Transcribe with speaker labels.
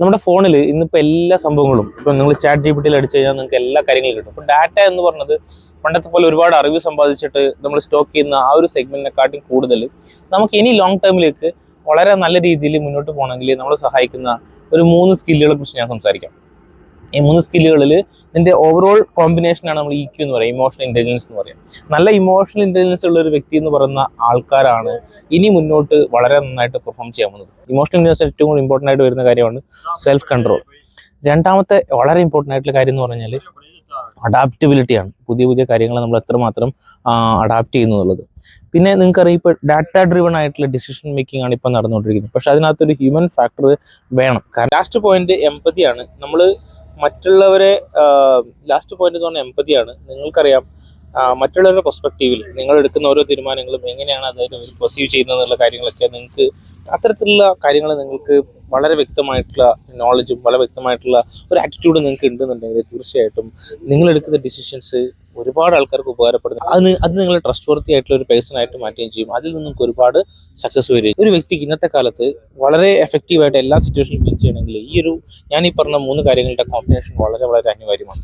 Speaker 1: നമ്മുടെ ഫോണിൽ ഇന്നിപ്പോൾ എല്ലാ സംഭവങ്ങളും ഇപ്പം നിങ്ങൾ ചാറ്റ് ജി പി ടിയിൽ അടിച്ചു കഴിഞ്ഞാൽ നിങ്ങൾക്ക് എല്ലാ കാര്യങ്ങളും കിട്ടും. അപ്പോൾ ഡാറ്റ എന്ന് പറഞ്ഞത് പണ്ടത്തെ പോലെ ഒരുപാട് അറിവ് സമ്പാദിച്ചിട്ട് നമ്മൾ സ്റ്റോക്ക് ചെയ്യുന്ന ആ ഒരു സെഗ്മെന്റിനെക്കാട്ടും കൂടുതൽ നമുക്ക് ഇനി ലോങ് ടേമിലേക്ക് വളരെ നല്ല രീതിയിൽ മുന്നോട്ട് പോകണമെങ്കിൽ നമ്മളെ സഹായിക്കുന്ന ഒരു മൂന്ന് സ്കില്ലുകളെ കുറിച്ച് ഞാൻ സംസാരിക്കാം. ഈ മൂന്ന് സ്കില്ലുകളിൽ ഇതിന്റെ ഓവറോൾ കോമ്പിനേഷനാണ് നമ്മൾ ഇ ക്യു എന്ന് പറയുക ഇമോഷണൽ ഇന്റലിജൻസ് എന്ന് പറയും. നല്ല ഇമോഷണൽ ഇന്റലിജൻസ് ഉള്ള ഒരു വ്യക്തി എന്ന് പറയുന്ന ആൾക്കാരാണ് ഇനി മുന്നോട്ട് വളരെ നന്നായിട്ട് പെർഫോം ചെയ്യാൻ പോകുന്നത്. ഇമോഷണൽ ഇന്റലിജൻസ് ഏറ്റവും കൂടുതൽ ഇമ്പോർട്ടന്റ് ആയിട്ട് വരുന്ന കാര്യമാണ് സെൽഫ് കൺട്രോൾ രണ്ടാമത്തെ വളരെ ഇമ്പോർട്ടന്റ് ആയിട്ടുള്ള കാര്യം എന്ന് പറഞ്ഞാൽ അഡാപ്റ്റബിലിറ്റിയാണ് പുതിയ പുതിയ കാര്യങ്ങൾ നമ്മൾ എത്രമാത്രം അഡാപ്റ്റ് ചെയ്യുന്നു എന്നുള്ളത്. പിന്നെ നിങ്ങൾക്കറിയാം ഇപ്പോൾ ഡാറ്റ ഡ്രിവൺ ആയിട്ടുള്ള ഡിസിഷൻ മേക്കിംഗ് ആണ് ഇപ്പോൾ നടന്നുകൊണ്ടിരിക്കുന്നത്. പക്ഷെ അതിനകത്തൊരു ഹ്യൂമൻ ഫാക്ടർ വേണം. കാരണം ലാസ്റ്റ് പോയിന്റ് എമ്പതിയാണ് നമ്മൾ മറ്റുള്ളവരെ ലാസ്റ്റ് പോയിന്റ് പറഞ്ഞാൽ എമ്പതിയാണ് നിങ്ങൾക്കറിയാം മറ്റുള്ളവരുടെ പെർസ്പെക്റ്റീവിൽ നിങ്ങൾ എടുക്കുന്ന ഓരോ തീരുമാനങ്ങളും എങ്ങനെയാണ് അതായത് പെർസീവ് ചെയ്യുന്നത് എന്നുള്ള കാര്യങ്ങളൊക്കെ നിങ്ങൾക്ക് അത്തരത്തിലുള്ള കാര്യങ്ങൾ നിങ്ങൾക്ക് വളരെ വ്യക്തമായിട്ടുള്ള നോളജും വളരെ വ്യക്തമായിട്ടുള്ള ഒരു ആറ്റിറ്റ്യൂഡ് നിങ്ങൾക്ക് ഉണ്ടെന്നുണ്ടെങ്കിൽ തീർച്ചയായിട്ടും നിങ്ങൾ എടുക്കുന്ന ഡിസിഷൻസ് ഒരുപാട് ആൾക്കാർക്ക് ഉപകാരപ്പെടുന്നു. അത് അത് നിങ്ങളെ ട്രസ്റ്റ് വർത്തി ആയിട്ടുള്ള ഒരു പേഴ്സൺ ആയിട്ട് മാറ്റുകയും ചെയ്യും. അതിൽ നിങ്ങൾക്ക് ഒരുപാട് സക്സസ് വരും. ഒരു വ്യക്തിക്ക് ഇന്നത്തെ കാലത്ത് വളരെ എഫക്റ്റീവായിട്ട് എല്ലാ സിറ്റുവേഷനും ഫീൽ ചെയ്യണമെങ്കിൽ ഈ ഒരു ഞാൻ ഈ പറഞ്ഞ മൂന്ന് കാര്യങ്ങളുടെ കോമ്പിനേഷൻ വളരെ വളരെ അനിവാര്യമാണ്.